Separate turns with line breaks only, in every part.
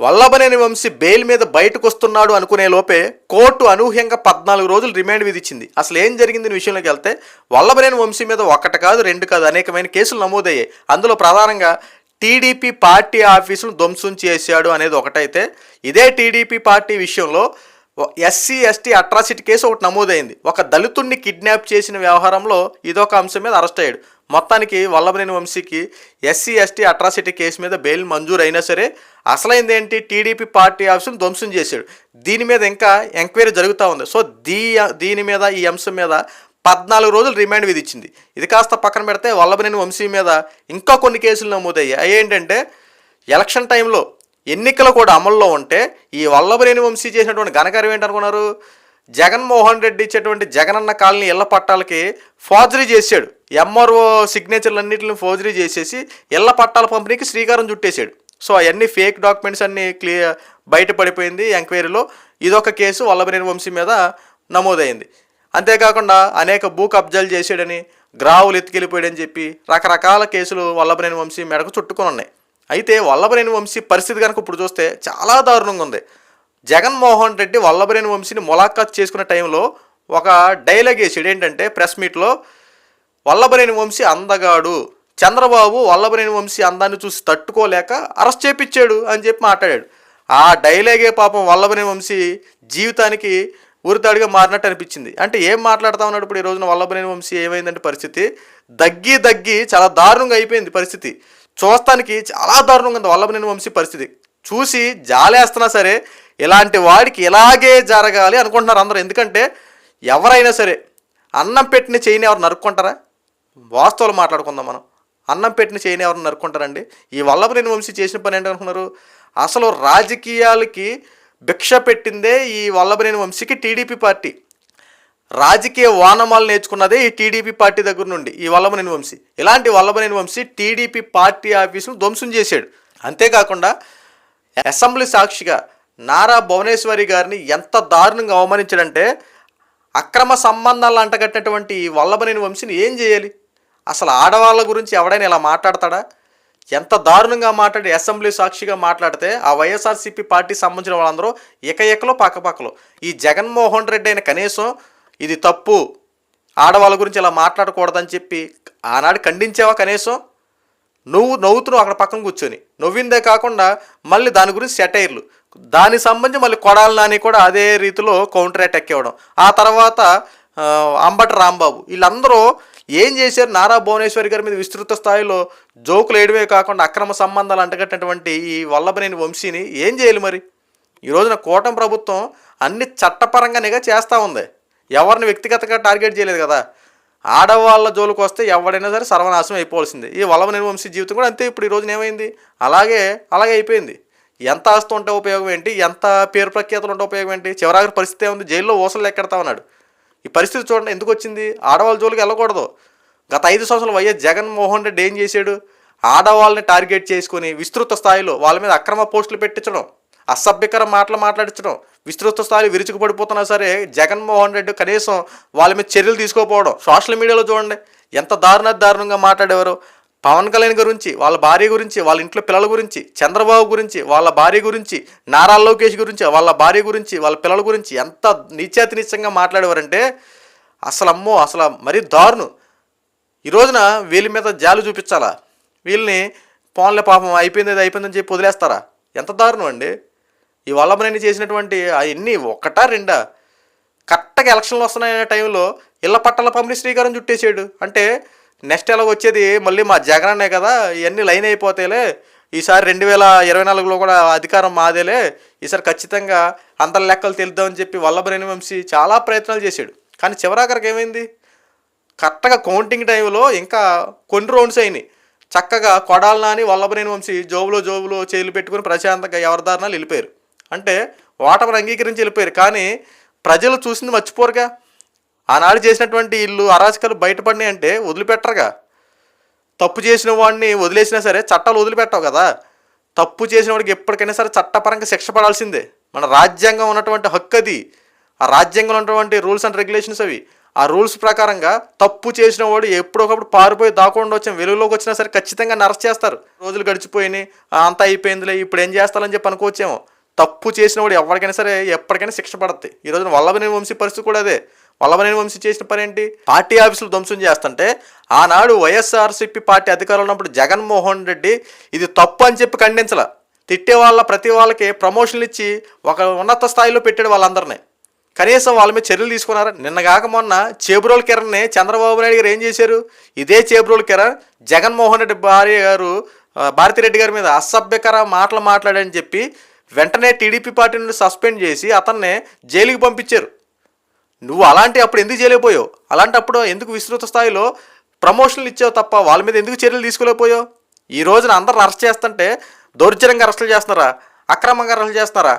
Vallabhaneni Vamsi bail మీద బయటకు వస్తున్నాడు అనుకునే లోపే కోర్టు అనూహ్యంగా పద్నాలుగు రోజులు రిమాండ్ విధించింది అసలు ఏం జరిగింది విషయంలోకి వెళ్తే వల్లభనేని వంశీ మీద ఒకటి కాదు రెండు కాదు అనేకమైన కేసులు నమోదయ్యాయి. అందులో ప్రధానంగా టీడీపీ పార్టీ ఆఫీసును ధ్వంసం చేశాడు అనేది ఒకటైతే ఇదే టీడీపీ పార్టీ విషయంలో ఎస్సీ ఎస్టీ అట్రాసిటీ కేసు ఒకటి నమోదైంది. ఒక దళితుడిని కిడ్నాప్ చేసిన వ్యవహారంలో ఇదొక అంశం మీద అరెస్ట్ అయ్యాడు. మొత్తానికి వల్లభనేని వంశీకి ఎస్సీ ఎస్టీ అట్రాసిటీ కేసు మీద బెయిల్ మంజూరు అయినా సరే అసలైంది ఏంటి టీడీపీ పార్టీ ఆఫీసును ధ్వంసం చేశాడు. దీని మీద ఇంకా ఎంక్వైరీ జరుగుతూ ఉంది. సో దీ దీని మీద ఈ అంశం మీద పద్నాలుగు రోజులు రిమాండ్ విధించింది. ఇది కాస్త పక్కన పెడితే వల్లభనేని వంశీ మీద ఇంకా కొన్ని కేసులు నమోదయ్యాయి. అవి ఏంటంటే ఎలక్షన్ టైంలో ఎన్నికలు కూడా అమల్లో ఉంటే ఈ వల్లభనేని వంశీ చేసినటువంటి ఘనకార్యం ఏంటనుకున్నారు? జగన్మోహన్ రెడ్డి ఇచ్చేటువంటి జగనన్న కాలనీ ఇళ్ళ పట్టాలకి ఫార్జరీ చేశాడు. ఎంఆర్ఓ సిగ్నేచర్లు అన్నింటిని ఫోర్జరీ చేసేసి ఇళ్ళ పట్టాల పంపిణీకి శ్రీకారం చుట్టేశాడు. సో అవన్నీ ఫేక్ డాక్యుమెంట్స్ అన్నీ క్లియర్ బయటపడిపోయింది ఎంక్వైరీలో. ఇదొక కేసు వల్లభనేని వంశీ మీద నమోదైంది. అంతేకాకుండా అనేక భూ కబ్జాలు చేసాడని గ్రావులు ఎత్తుకెళ్ళిపోయాడని చెప్పి రకరకాల కేసులు వల్లభనేని వంశీ మెడకు చుట్టుకొని ఉన్నాయి. అయితే వల్లభనేని వంశీ పరిస్థితి కనుక ఇప్పుడు చూస్తే చాలా దారుణంగా ఉంది. జగన్మోహన్ రెడ్డి వల్లభనేని వంశీని ములాఖాత్ చేసుకున్న టైంలో ఒక డైలాగ్ వేసాడు. ఏంటంటే ప్రెస్ మీట్లో వల్లభనేని వంశీ అందగాడు. చంద్రబాబు వల్లభనేని వంశీ అందాన్ని చూసి తట్టుకోలేక అరెస్ట్ చేపించాడు అని చెప్పి మాట్లాడాడు. ఆ డైలాగే పాపం వల్లభనేని వంశీ జీవితానికి ఉరితాడుగా మారినట్టు అనిపించింది. అంటే ఏం మాట్లాడుతా ఉన్నాడు ఇప్పుడు ఈ రోజున వల్లభనేని వంశీ? ఏమైందంటే పరిస్థితి? దగ్గి దగ్గి చాలా దారుణంగా అయిపోయింది పరిస్థితి. చూస్తానికి చాలా దారుణంగా ఉంది వల్లభనేని వంశీ పరిస్థితి. చూసి జాలేస్తున్నా సరే ఇలాంటి వాడికి ఇలాగే జరగాలి అనుకుంటున్నారు అందరూ. ఎందుకంటే ఎవరైనా సరే అన్నం పెట్టిన చేయని ఎవరు నరుక్కుంటారా? వాస్తవాలు మాట్లాడుకుందాం మనం. అన్నం పెట్టిన చేయని ఎవరు నరుక్కుంటారండి? ఈ వల్లభనేని వంశీ చేసిన పని ఏంటనుకున్నారు? అసలు రాజకీయాలకి భిక్ష పెట్టిందే ఈ వల్లభనేని వంశీకి టీడీపీ పార్టీ. రాజకీయ వానమాలు నేర్చుకున్నదే ఈ టీడీపీ పార్టీ దగ్గర నుండి ఈ వల్లభనేని వంశీ. ఇలాంటి వల్లభనేని వంశీ టీడీపీ పార్టీ ఆఫీసును ధ్వంసం చేశాడు. అంతేకాకుండా అసెంబ్లీ సాక్షిగా నారా భువనేశ్వరి గారిని ఎంత దారుణంగా అవమానించాడంటే అక్రమ సంబంధాలు అంటగట్టినటువంటి ఈ వల్లభనేని వంశీని ఏం చేయాలి? అసలు ఆడవాళ్ళ గురించి ఎవడైనా ఇలా మాట్లాడతాడా? ఎంత దారుణంగా మాట్లాడి అసెంబ్లీ సాక్షిగా మాట్లాడితే ఆ వైఎస్ఆర్సీపీ పార్టీ సంబంధించిన వాళ్ళందరూ ఇక ఇకలో పక్కపక్కలో. ఈ జగన్మోహన్ రెడ్డి అయిన కనీసం ఇది తప్పు. ఆడవాళ్ళ గురించి ఇలా మాట్లాడకూడదని చెప్పి ఆనాడు ఖండించావా కనీసం? నువ్వు నవ్వుతున్నావు అక్కడ పక్కన కూర్చొని. నవ్విందే కాకుండా మళ్ళీ దాని గురించి సెటైర్లు దానికి సంబంధించి మళ్ళీ కొడాలి నాని కూడా అదే రీతిలో కౌంటర్ అటాక్ ఇవ్వడం. ఆ తర్వాత అంబటి రాంబాబు. వీళ్ళందరూ ఏం చేశారు? నారా భువనేశ్వరి గారి మీద విస్తృత స్థాయిలో జోకులు వేయడమే కాకుండా అక్రమ సంబంధాలు అంటగట్టినటువంటి ఈ వల్లభనేని వంశీని ఏం చేయాలి మరి? ఈ రోజున కూటమి ప్రభుత్వం అన్ని చట్టపరంగానేగా చేస్తూ ఉంది. ఎవరిని వ్యక్తిగతంగా టార్గెట్ చేయలేదు కదా. ఆడవాళ్ళ జోలికి వస్తే ఎవడైనా సరే సర్వనాశనం అయిపోవాల్సింది. ఈ వల్లభనేని వంశీ జీవితం కూడా అంతే ఇప్పుడు ఈ రోజున ఏమైంది? అలాగే అలాగే అయిపోయింది. ఎంత ఆస్తి ఉంటే ఉపయోగం ఏంటి? ఎంత పేరు ప్రఖ్యాతులు ఉంటే ఉపయోగం ఏంటి? చివరాఖరి పరిస్థితి ఏముంది? జైల్లో ఊసలు ఎక్కడతా ఉన్నాడు. ఈ పరిస్థితి చూడండి ఎందుకు వచ్చింది ఆడవాళ్ళ జోలికి వెళ్ళకూడదు. గత ఐదు సంవత్సరాలు వైఎస్ జగన్మోహన్ రెడ్డి ఏం చేశాడు? ఆడవాళ్ళని టార్గెట్ చేసుకుని విస్తృత స్థాయిలో వాళ్ళ మీద అక్రమ పోస్టులు పెట్టించడం అసభ్యకర మాటలు మాట్లాడించడం విస్తృత స్థాయిలో విరుచుకుపడిపోతున్నా సరే జగన్మోహన్ రెడ్డి కనీసం వాళ్ళ మీద చర్యలు తీసుకోకపోవడం సోషల్ మీడియాలో చూడండి ఎంత దారుణ దారుణంగా మాట్లాడేవారు. పవన్ కళ్యాణ్ గురించి వాళ్ళ భార్య గురించి వాళ్ళ ఇంట్లో పిల్లల గురించి చంద్రబాబు గురించి వాళ్ళ భార్య గురించి నారా లోకేష్ గురించి వాళ్ళ భార్య గురించి వాళ్ళ పిల్లల గురించి ఎంత నీచాతి నీచంగా మాట్లాడేవారంటే అసలు అమ్మో అసలు మరీ దారుణం. ఈ రోజున వీళ్ళ మీద జాలు చూపించాలా? వీళ్ళని పోన్లే పాపం అయిపోయింది అది అయిపోయిందని చెప్పి వదిలేస్తారా? ఎంత దారుణం అండి. ఈ వల్లభనేని చేసినటువంటి అవన్నీ ఒకటా రెండా? కరెక్ట్గా ఎలక్షన్లు వస్తున్నాయనే టైంలో ఇళ్ళ పట్టాల పంపిణీ శ్రీకారం చుట్టేసాడు. అంటే నెక్స్ట్ ఎలా వచ్చేది? మళ్ళీ మా జగనన్నే కదా ఇవన్నీ లైన్ అయిపోతేలే ఈసారి రెండు వేల ఇరవై నాలుగులో కూడా అధికారం మాదేలే ఈసారి ఖచ్చితంగా అందరి లెక్కలు తెలుద్దామని చెప్పి వల్లభనేని వంశీ చాలా ప్రయత్నాలు చేశాడు. కానీ చివరాఖరికి ఏమైంది? కరెక్ట్గా కౌంటింగ్ టైంలో ఇంకా కొన్ని రౌండ్స్ అయినాయి. చక్కగా కొడాలి నాని వల్లభనేని వంశీ జోబులో జోబులో చేతులు పెట్టుకుని ప్రశాంతంగా ఎవరిదారినాలు వెళ్ళిపోయారు. అంటే ఓటమిని అంగీకరించి వెళ్ళిపోయారు. కానీ ప్రజలు చూసింది మర్చిపోరుగా. ఆనాడు చేసినటువంటి ఇల్లు అరాచకాలు బయటపడినాయి అంటే వదిలిపెట్టరుగా. తప్పు చేసిన వాడిని వదిలేసినా సరే చట్టాలు వదిలిపెట్టవు కదా. తప్పు చేసిన వాడికి ఎప్పటికైనా సరే చట్టపరంగా శిక్ష పడాల్సిందే. మన రాజ్యాంగం ఉన్నటువంటి హక్కు అది. ఆ రాజ్యాంగంలో ఉన్నటువంటి రూల్స్ అండ్ రెగ్యులేషన్స్ అవి. ఆ రూల్స్ ప్రకారంగా తప్పు చేసిన వాడు ఎప్పుడొకప్పుడు పారిపోయి దాకుండా వచ్చిన వెలుగులోకి వచ్చినా సరే ఖచ్చితంగా అరెస్ట్ చేస్తారు. రోజులు గడిచిపోయినాయి అంతా అయిపోయిందిలే ఇప్పుడు ఏం చేస్తారని చెప్పి అనుకోవచ్చేమో. తప్పు చేసిన వాడు ఎవరికైనా సరే ఎప్పటికైనా శిక్ష పడద్ది. ఈ రోజున వల్లభనేని వంశీ పరిస్థితి కూడా అదే. మల్లవనేని వంశీ చేసిన పని ఏంటి? పార్టీ ఆఫీసులు ధ్వంసం చేస్తుంటే ఆనాడు వైఎస్ఆర్సీపీ పార్టీ అధికారంలో ఉన్నప్పుడు జగన్మోహన్ రెడ్డి ఇది తప్పు అని చెప్పి ఖండించలే. తిట్టే వాళ్ళ ప్రతి వాళ్ళకి ప్రమోషన్లు ఇచ్చి ఒక ఉన్నత స్థాయిలో పెట్టాడు వాళ్ళందరినీ. కనీసం వాళ్ళ మీద చర్యలు తీసుకున్నారా? నిన్నగాక మొన్న చేబ్రోల్ కిరణ్ని చంద్రబాబు నాయుడు గారు ఏం చేశారు? ఇదే చేబ్రోల్ కిరణ్ జగన్మోహన్ రెడ్డి భార్య గారు భారతిరెడ్డి గారి మీద అసభ్యకర మాటలు మాట్లాడని చెప్పి వెంటనే టీడీపీ పార్టీ నుండి సస్పెండ్ చేసి అతన్ని జైలుకి పంపించారు. నువ్వు అలాంటి అప్పుడు ఎందుకు చేయలేకపోయావు? అలాంటప్పుడు ఎందుకు విస్తృత స్థాయిలో ప్రమోషన్లు ఇచ్చావు తప్ప వాళ్ళ మీద ఎందుకు చర్యలు తీసుకోలేకపోయావు? ఈ రోజున అందరు అరెస్ట్ చేస్తుంటే దౌర్జన్యంగా అరెస్టులు చేస్తున్నారా? అక్రమంగా అరెస్ట్ చేస్తున్నారా?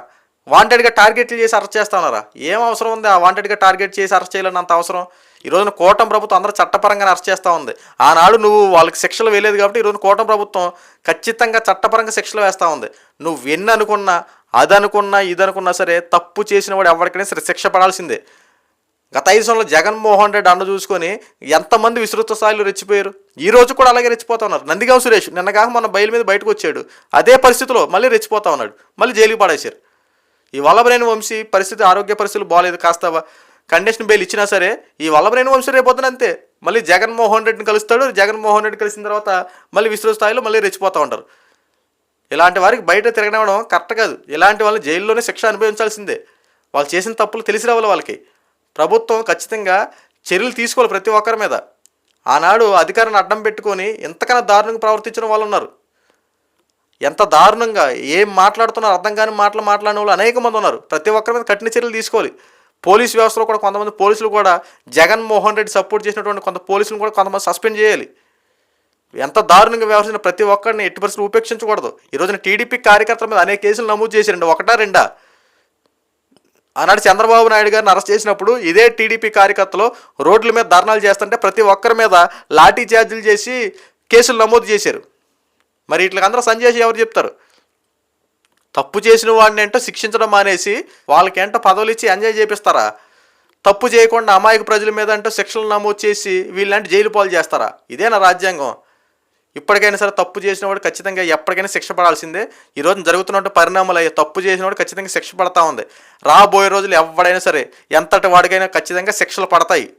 వాంటెడ్గా టార్గెట్లు చేసి అరెస్ట్ చేస్తున్నారా? ఏం అవసరం ఉంది ఆ వాంటెడ్గా టార్గెట్ చేసి అరెస్ట్ చేయాలన్నంత అవసరం? ఈ రోజున కోటం ప్రభుత్వం అందరూ చట్టపరంగా అరెస్ట్ చేస్తూ ఉంది. ఆనాడు నువ్వు వాళ్ళకి శిక్షలు వేయలేదు కాబట్టి ఈ కోటం ప్రభుత్వం ఖచ్చితంగా చట్టపరంగా శిక్షలు వేస్తూ ఉంది. నువ్వు ఎన్ని అనుకున్నా అది అనుకున్నా ఇది అనుకున్నా సరే తప్పు చేసిన వాడు ఎవరికైనా సరే శిక్ష పడాల్సిందే. గత ఐదు సంవత్సరాలు జగన్మోహన్ రెడ్డి అండ చూసుకొని ఎంతమంది విస్తృత స్థాయిలో రెచ్చిపోయారు? ఈ రోజు కూడా అలాగే రెచ్చిపోతా ఉన్నారు. నందిగాం సురేష్ నిన్నగాక మన బయలు మీద బయటకు వచ్చాడు. అదే పరిస్థితిలో మళ్ళీ రెచ్చిపోతా ఉన్నాడు. మళ్ళీ జైలుకి పడేశారు. ఈ వల్లభరేణి వంశీ పరిస్థితి ఆరోగ్య పరిస్థితులు బాగాలేదు కాస్త కండిషన్ బెయిల్ ఇచ్చినా సరే ఈ వల్లభరేణి వంశీ రేపొద్దున అంతే. మళ్ళీ జగన్మోహన్ రెడ్డిని కలుస్తాడు. జగన్మోహన్ రెడ్డి కలిసిన తర్వాత మళ్ళీ విస్తృత స్థాయిలో మళ్ళీ రెచ్చిపోతూ ఉంటారు. ఇలాంటి వారికి బయట తిరగడం కరెక్ట్ కాదు. ఇలాంటి వాళ్ళు జైల్లోనే శిక్ష అనుభవించాల్సిందే. వాళ్ళు చేసిన తప్పులు తెలిసి రావాలి వాళ్ళకి. ప్రభుత్వం ఖచ్చితంగా చర్యలు తీసుకోవాలి ప్రతి ఒక్కరి మీద. ఆనాడు అధికారాన్ని అడ్డం పెట్టుకొని ఎంతకన్నా దారుణంగా ప్రవర్తించిన వాళ్ళు ఉన్నారు. ఎంత దారుణంగా ఏం మాట్లాడుతున్నారో అర్థం కాని మాటలు మాట్లాడిన వాళ్ళు అనేక మంది ఉన్నారు. ప్రతి ఒక్కరి మీద కఠిన చర్యలు తీసుకోవాలి. పోలీస్ వ్యవస్థలో కూడా కొంతమంది పోలీసులు కూడా జగన్మోహన్ రెడ్డి సపోర్ట్ చేసినటువంటి కొంత పోలీసులను కూడా కొంతమంది సస్పెండ్ చేయాలి. ఎంత దారుణంగా వ్యవహరించిన ప్రతి ఒక్కరిని ఎట్టి పరిస్థితులు ఉపేక్షించకూడదు. ఈ రోజున టీడీపీ కార్యకర్తల మీద అనేక కేసులు నమోదు చేశారండి. ఒకటా రెండా? ఆనాడు చంద్రబాబు నాయుడు గారిని అరెస్ట్ చేసినప్పుడు ఇదే టీడీపీ కార్యకర్తలు రోడ్ల మీద ధర్నాలు చేస్తుంటే ప్రతి ఒక్కరి మీద లాఠీ చార్జీలు చేసి కేసులు నమోదు చేశారు. మరి ఇట్లా అందరూ సంజయ్ ఎవరు చెప్తారు? తప్పు చేసిన వాడిని ఏంటో శిక్షించడం మానేసి వాళ్ళకేంటో పదవులు ఇచ్చి ఎంజాయ్ చేపిస్తారా? తప్పు చేయకుండా అమాయక ప్రజల మీద అంటే శిక్షలు నమోదు చేసి వీళ్ళంటే జైలు పాలు చేస్తారా? ఇదేనా రాజ్యాంగం? ఇప్పటికైనా సరే తప్పు చేసిన వాడు ఖచ్చితంగా ఎప్పటికైనా శిక్ష పడాల్సిందే. ఈ రోజు జరుగుతున్న పరిణామాలు అయ్యే తప్పు చేసిన వాడు ఖచ్చితంగా శిక్ష పడతా ఉంది. రాబోయే రోజులు ఎవడైనా సరే ఎంతటి వాడికైనా ఖచ్చితంగా శిక్షలు పడతాయి.